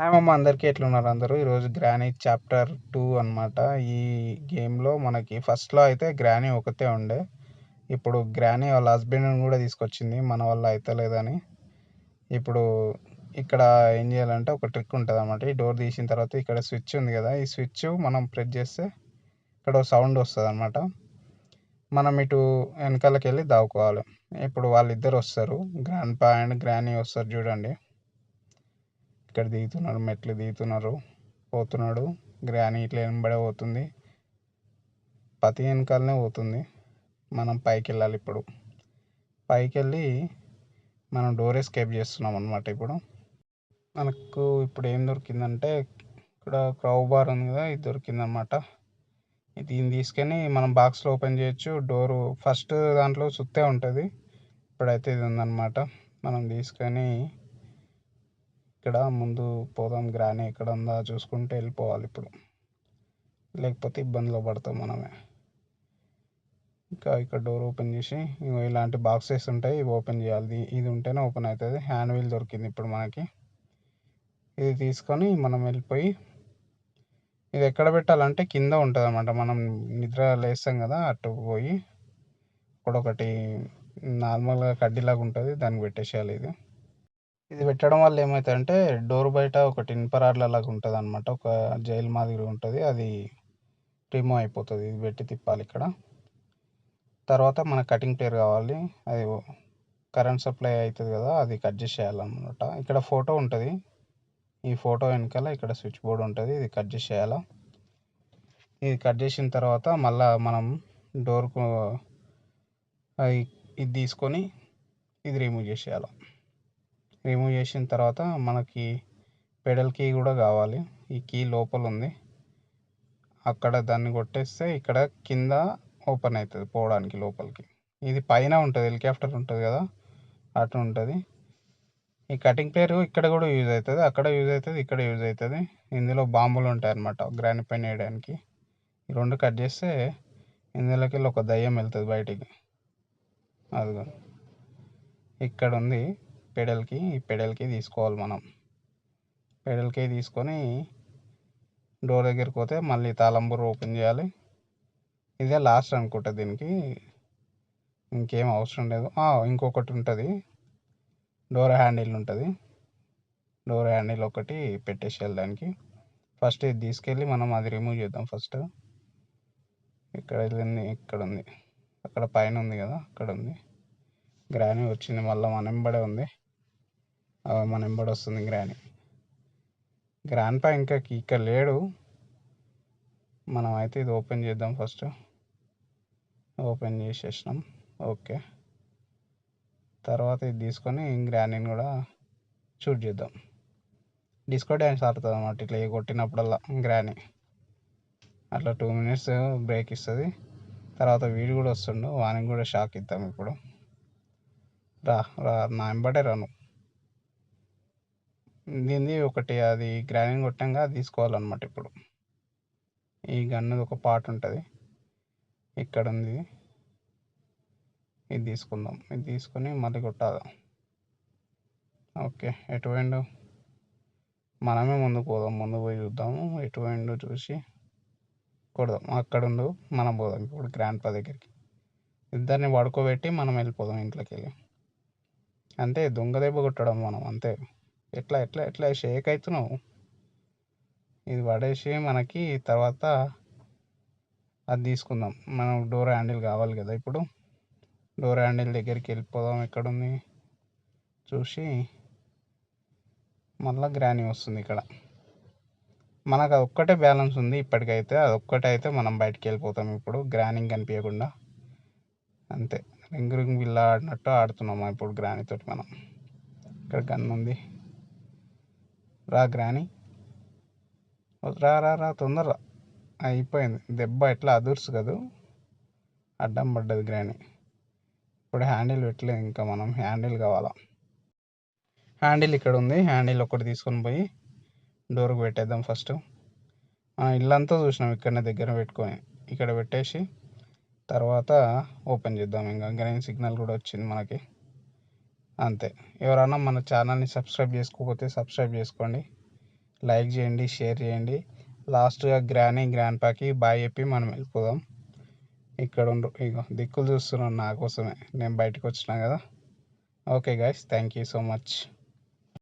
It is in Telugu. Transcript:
హాయ్ మమ్మ అందరికీ ఎట్లున్నారు అందరూ? ఈరోజు గ్రానీ చాప్టర్ టూ అనమాట ఈ గేమ్లో మనకి ఫస్ట్లో అయితే గ్రానీ ఒకతే ఉండే. ఇప్పుడు గ్రానీ వాళ్ళ హస్బెండ్ని కూడా తీసుకొచ్చింది మన వల్ల అయితే లేదని. ఇప్పుడు ఇక్కడ ఏం చేయాలంటే ఒక ట్రిక్ ఉంటుంది అనమాట ఈ డోర్ తీసిన తర్వాత ఇక్కడ స్విచ్ ఉంది కదా ఈ స్విచ్ మనం ప్రెస్ చేస్తే ఇక్కడ సౌండ్ వస్తుంది అనమాట మనం ఇటు వెనకాలకి వెళ్ళి దావుకోవాలి. ఇప్పుడు వాళ్ళిద్దరు వస్తారు గ్రాండ్ పా అండ్ గ్రానీ వస్తారు చూడండి. ఇక్కడ దిగుతున్నారు మెట్లు దిగుతున్నారు పోతున్నాడు. గ్రాని ఇట్లా వెంబడే పోతుంది. పతి వెనకాలనే పోతుంది. మనం పైకి వెళ్ళాలి ఇప్పుడు. పైకి వెళ్ళి మనం డోర్ ఎస్కేప్ చేస్తున్నాం అనమాట ఇప్పుడు. మనకు ఇప్పుడు ఏం దొరికిందంటే ఇక్కడ క్రౌ బార్ ఉంది కదా ఇది దొరికిందనమాట దీన్ని తీసుకొని మనం బాక్స్లో ఓపెన్ చేయొచ్చు. డోరు ఫస్ట్ దాంట్లో సుత్తే ఉంటుంది. ఇప్పుడైతే ఇది ఉందన్నమాట. మనం తీసుకొని ఇక్కడ ముందు పోదాం గ్రానీ ఎక్కడ ఉందా చూసుకుంటే వెళ్ళిపోవాలి ఇప్పుడు. లేకపోతే ఇబ్బందిలో పడతాం మనమే. ఇంకా ఇక్కడ డోర్ ఓపెన్ చేసి ఇలాంటి బాక్సెస్ ఉంటాయి ఇవి ఓపెన్ చేయాలి. ఇది ఉంటేనే ఓపెన్ అవుతుంది. హ్యాండ్ వీల్ దొరికింది ఇప్పుడు మనకి. ఇది తీసుకొని మనం వెళ్ళిపోయి ఇది ఎక్కడ పెట్టాలంటే కింద ఉంటుంది అనమాట మనం నిద్ర లేస్తాం కదా అటు పోయి ఇక్కడ ఒకటి నార్మల్గా కడ్డీలాగా ఉంటుంది దానికి పెట్టేసేయాలి ఇది. ఇది పెట్టడం వల్ల ఏమవుతుందంటే డోర్ బయట ఒకటి ఇనుప రాడ్ల లాగా ఉంటుంది అనమాట ఒక జైలు మాదిరి ఉంటుంది. అది రిమూవ్ అయిపోతుంది. ఇది పెట్టి తిప్పాలి ఇక్కడ. తర్వాత మన కటింగ్ ప్లేయర్ కావాలి. అది కరెంట్ సప్లై అవుతుంది కదా అది కట్ చేసేయాలన్నమాట. ఇక్కడ ఫోటో ఉంటుంది. ఈ ఫోటో వెనకాల ఇక్కడ స్విచ్ బోర్డ్ ఉంటుంది. ఇది కట్ చేసేయాలా. ఇది కట్ చేసిన తర్వాత మళ్ళీ మనం డోర్కు ఇది తీసుకొని ఇది రిమూవ్ చేసేయాలి. రిమూవ్ చేసిన తర్వాత మనకి పెడల్ కీ కూడా కావాలి. ఈ కీ లోపల ఉంది. అక్కడ దాన్ని కొట్టేస్తే ఇక్కడ కింద ఓపెన్ అవుతుంది పోవడానికి లోపలికి. ఇది పైన ఉంటుంది హెలికాప్టర్ ఉంటుంది కదా? అటు ఉంటుంది. ఈ కటింగ్ ప్లేయర్ ఇక్కడ కూడా యూజ్ అవుతుంది అక్కడ యూజ్ అవుతుంది ఇక్కడ యూజ్ అవుతుంది ఇందులో బాంబులు ఉంటాయి అన్నమాట గ్రాని పైన వేయడానికి. ఈ రెండు కట్ చేస్తే ఇందులోకి వెళ్ళి ఒక దయ్యం వెళ్తుంది బయటికి. అదిగో. ఇక్కడ ఉంది. పెడల్కి పెడల్కి తీసుకోవాలి మనం. పెడల్కి తీసుకొని డోర్ దగ్గరికి పోతే మళ్ళీ తాళంబూరు ఓపెన్ చేయాలి. ఇదే లాస్ట్ అనుకుంటా దీనికి. ఇంకేం అవసరం లేదు. ఇంకొకటి ఉంటుంది. డోర్ హ్యాండిల్ ఉంటుంది. డోర్ హ్యాండిల్ ఒకటి పెట్టేసేయాలి దానికి. ఫస్ట్ ఇది తీసుకెళ్ళి మనం అది రిమూవ్ చేద్దాం ఫస్ట్. ఇక్కడ వెళ్ళింది ఇక్కడ ఉంది. అక్కడ పైన ఉంది కదా అక్కడ ఉంది. గ్రాని వచ్చింది మళ్ళీ మన వెంబడే ఉంది. మన వెంబడి వస్తుంది గ్రాని. గ్రాండ్ పై ఇంకా ఇక్కడ లేడు. మనం అయితే ఇది ఓపెన్ చేద్దాం ఫస్ట్. ఓపెన్ చేసేసినాం. ఓకే. తర్వాత ఇది తీసుకొని గ్రానీని కూడా షూట్ చేద్దాం. డిస్కో డ్యాన్స్ ఆడుతుంది అన్నమాట ఇట్లా కొట్టినప్పుడల్లా గ్రానీ. అట్లా టూ మినిట్స్ బ్రేక్ ఇస్తుంది. తర్వాత వీడు కూడా వస్తుండు. వానికి కూడా షాక్ ఇద్దాం ఇప్పుడు. రా రా నా వెంబడే రాను. దీన్ని ఒకటి అది గ్రైండింగ్ కొట్టాక తీసుకోవాలన్నమాట ఇప్పుడు. ఈ గన్నది ఒక పార్ట్ ఉంటుంది. ఇక్కడ ఉంది ఇది తీసుకుందాం. ఇది తీసుకొని మళ్ళీ కొట్టాలి. ఓకే ఎటు పోయిండు? మనమే ముందుకు పోదాం. ముందు పోయి చూద్దాము. ఎటు పోయిండు చూసి కొడదాం. అక్కడ ఉండు మనం పోదాం ఇప్పుడు గ్రాండ్ పా దగ్గరికి. ఇద్దరిని పడుకోబెట్టి మనం వెళ్ళిపోదాం ఇంట్లోకి వెళ్ళి అంతే దొంగ దెబ్బ కొట్టడం మనం అంతే. ఎట్లా ఎట్లా ఎట్లా షేక్ అవుతున్నావు ఇది పడేసి మనకి తర్వాత అది తీసుకుందాం. మనం డోర్ హ్యాండిల్ కావాలి కదా ఇప్పుడు. డోర్ హ్యాండిల్ దగ్గరికి వెళ్ళిపోదాం. ఎక్కడుంది? చూసి మళ్ళీ గ్రానీ వస్తుంది ఇక్కడ. మనకు అది ఒక్కటే బ్యాలెన్స్ ఉంది ఇప్పటికైతే. అది ఒక్కటే అయితే మనం బయటికి వెళ్ళిపోతాం ఇప్పుడు. గ్రానింగ్ కనిపించకుండా. అంతే. రింగ్ రింగ్ బిల్ల ఆడినట్టు ఆడుతున్నాము ఇప్పుడు గ్రానీతోటి మనం. ఇక్కడ గన్ ఉంది రా గ్రాని. రా రా రా తొందర అయిపోయింది. దెబ్బ ఎట్లా అదుర్సు కదూ? అడ్డం పడ్డది గ్రాని. ఇప్పుడు హ్యాండిల్ పెట్టలేదు ఇంకా మనం. హ్యాండిల్ కావాలా? హ్యాండిల్ ఇక్కడ ఉంది. హ్యాండిల్ ఒకటి తీసుకొని పోయి డోర్కి పెట్టేద్దాం ఫస్ట్. ఇల్లంతా చూసినాం ఇక్కడనే దగ్గర పెట్టుకొని. ఇక్కడ పెట్టేసి తర్వాత ఓపెన్ చేద్దాం. ఇంకా గ్రీన్ సిగ్నల్ కూడా వచ్చింది మనకి. అంతే. ఎవరైనా మన ఛానల్ని సబ్స్క్రైబ్ చేసుకోకపోతే సబ్స్క్రైబ్ చేసుకోండి. లైక్ చేయండి షేర్ చేయండి. లాస్ట్గా గ్రానీ గ్రాండ్ పాకి బాయ్ చెప్పి మనం వెళ్ళిపోదాం. ఇక్కడ ఉండు. ఇగో దిక్కులు చూస్తున్నాను నా కోసమే. నేను బయటకు వచ్చినా కదా. Okay guys thank you so much